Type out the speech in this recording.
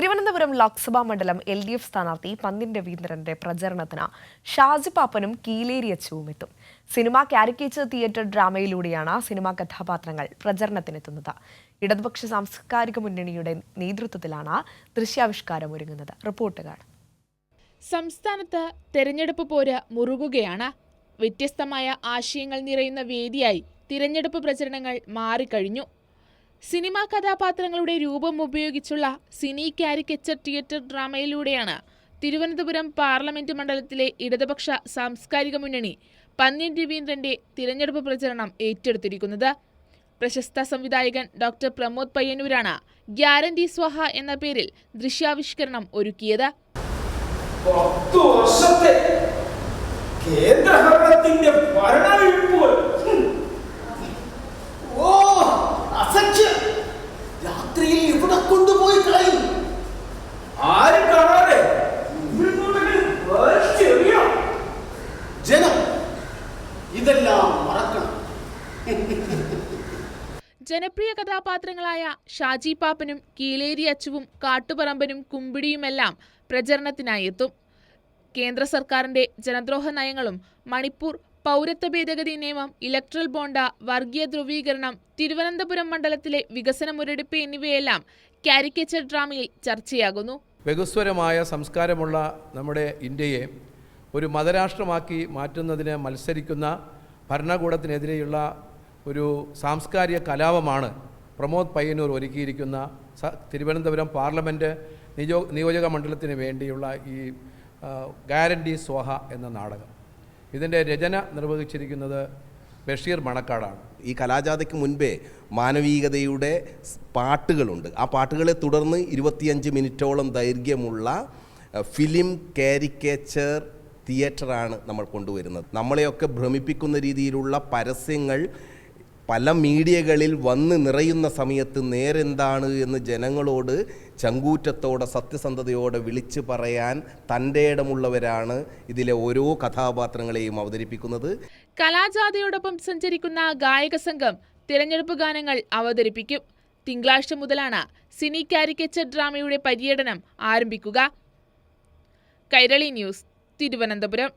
തിരുവനന്തപുരം ലോക്സഭാ മണ്ഡലം L D F സ്ഥാനാർത്ഥി പന്തിൻ രവീന്ദ്രന്റെ പ്രചരണത്തിന് ഷാജി പാപ്പനും കീലേരി അച്ചുവും എത്തും. സിനിമ കാരിക്കേച്ചർ തിയേറ്റർ ഡ്രാമയിലൂടെയാണ് സിനിമാ കഥാപാത്രങ്ങൾ പ്രചരണത്തിനെത്തുന്നത്. ഇടതുപക്ഷ സാംസ്കാരിക മുന്നണിയുടെ നേതൃത്വത്തിലാണ് ദൃശ്യാവിഷ്കാരം ഒരുങ്ങുന്നത്. റിപ്പോർട്ട് കാണാം. സംസ്ഥാനത്ത് തെരഞ്ഞെടുപ്പ് പോര് മുറുകുകയാണ്. വ്യത്യസ്തമായ ആശയങ്ങൾ നിറയുന്ന വേദിയായി തിരഞ്ഞെടുപ്പ് പ്രചരണങ്ങൾ മാറിക്കഴിഞ്ഞു. സിനിമാ കഥാപാത്രങ്ങളുടെ രൂപം ഉപയോഗിച്ചുള്ള സിനി കാരിക്കച്ചർ തിയേറ്റർ ഡ്രാമയിലൂടെയാണ് തിരുവനന്തപുരം പാർലമെന്റ് മണ്ഡലത്തിലെ ഇടതുപക്ഷ സാംസ്കാരിക മുന്നണി പന്ന്യൻ രവീന്ദ്രന്റെ തിരഞ്ഞെടുപ്പ് പ്രചരണം ഏറ്റെടുത്തിരിക്കുന്നത്. പ്രശസ്ത സംവിധായകൻ ഡോക്ടർ പ്രമോദ് പയ്യന്നൂരാണ് ഗ്യാരണ്ടി സ്വഹ എന്ന പേരിൽ ദൃശ്യാവിഷ്കരണം ഒരുക്കിയത്. പത്തു വർഷത്തെ കേന്ദ്രഭരണത്തിന്റെ ഭരണവിഴുപ്പുകൾ മറക്കണം. ജനപ്രിയ കഥാപാത്രങ്ങളായ ഷാജി പാപ്പനും കീലേരി അച്ചുവും കാട്ടുപറമ്പനും കുമ്പിടിയുമെല്ലാം പ്രചരണത്തിനായി എത്തും. കേന്ദ്ര സർക്കാരിന്റെ ജനദ്രോഹ നയങ്ങളും മണിപ്പൂർ പൗരത്വ ഭേദഗതി നിയമം ഇലക്ട്രൽ ബോണ്ട വർഗീയ ധ്രുവീകരണം തിരുവനന്തപുരം മണ്ഡലത്തിലെ വികസന മുരടിപ്പ് എന്നിവയെല്ലാം കാരിക്കേച്ചർ ഡ്രാമയിൽ ചർച്ചയാകുന്നു. ബഹുസ്വരമായ സംസ്കാരമുള്ള നമ്മുടെ ഇന്ത്യയെ ഒരു മതരാഷ്ട്രമാക്കി മാറ്റുന്നതിന് മത്സരിക്കുന്ന ഭരണകൂടത്തിനെതിരെയുള്ള ഒരു സാംസ്കാരിക കലാപമാണ് പ്രമോദ് പയ്യന്നൂർ ഒരുക്കിയിരിക്കുന്ന തിരുവനന്തപുരം പാർലമെന്റ് നിയോ നിയോജക മണ്ഡലത്തിന് വേണ്ടിയുള്ള ഈ ഗ്യാരണ്ടി സ്വഹ എന്ന നാടകം. ഇതിന്റെ രചന നിർവഹിച്ചിരിക്കുന്നത് ബഷീർ മണക്കാടാണ്. ഈ കലാജാഥയ്ക്ക് മുൻപേ മാനവികതയുടെ പാട്ടുകളുണ്ട്. ആ പാട്ടുകളെ തുടർന്ന് ഇരുപത്തിയഞ്ച് മിനിറ്റോളം ദൈർഘ്യമുള്ള ഫിലിം കാരിക്കേച്ചർ തിയേറ്ററാണ് നമ്മൾ കൊണ്ടുവരുന്നത്. നമ്മളെയൊക്കെ ഭ്രമിപ്പിക്കുന്ന രീതിയിലുള്ള പരസ്യങ്ങൾ പല മീഡിയകളിൽ വന്ന് നിറയുന്ന സമയത്ത് നേരെന്താണ് എന്ന് ജനങ്ങളോട് ചങ്കൂറ്റത്തോടെ സത്യസന്ധതയോടെ വിളിച്ചു പറയാൻ തന്റെ ഇടമുള്ളവരാണ് ഇതിലെ ഓരോ കഥാപാത്രങ്ങളെയും അവതരിപ്പിക്കുന്നത്. കലാജാഥയോടൊപ്പം സഞ്ചരിക്കുന്ന ഗായക സംഘം തിരഞ്ഞെടുപ്പ് ഗാനങ്ങൾ അവതരിപ്പിക്കും. തിങ്കളാഴ്ച മുതലാണ് സിനി കാരിക്കേച്ചർ ഡ്രാമയുടെ പര്യടനം ആരംഭിക്കുക. കൈരളി ന്യൂസ്. തിരുവനന്തപുരം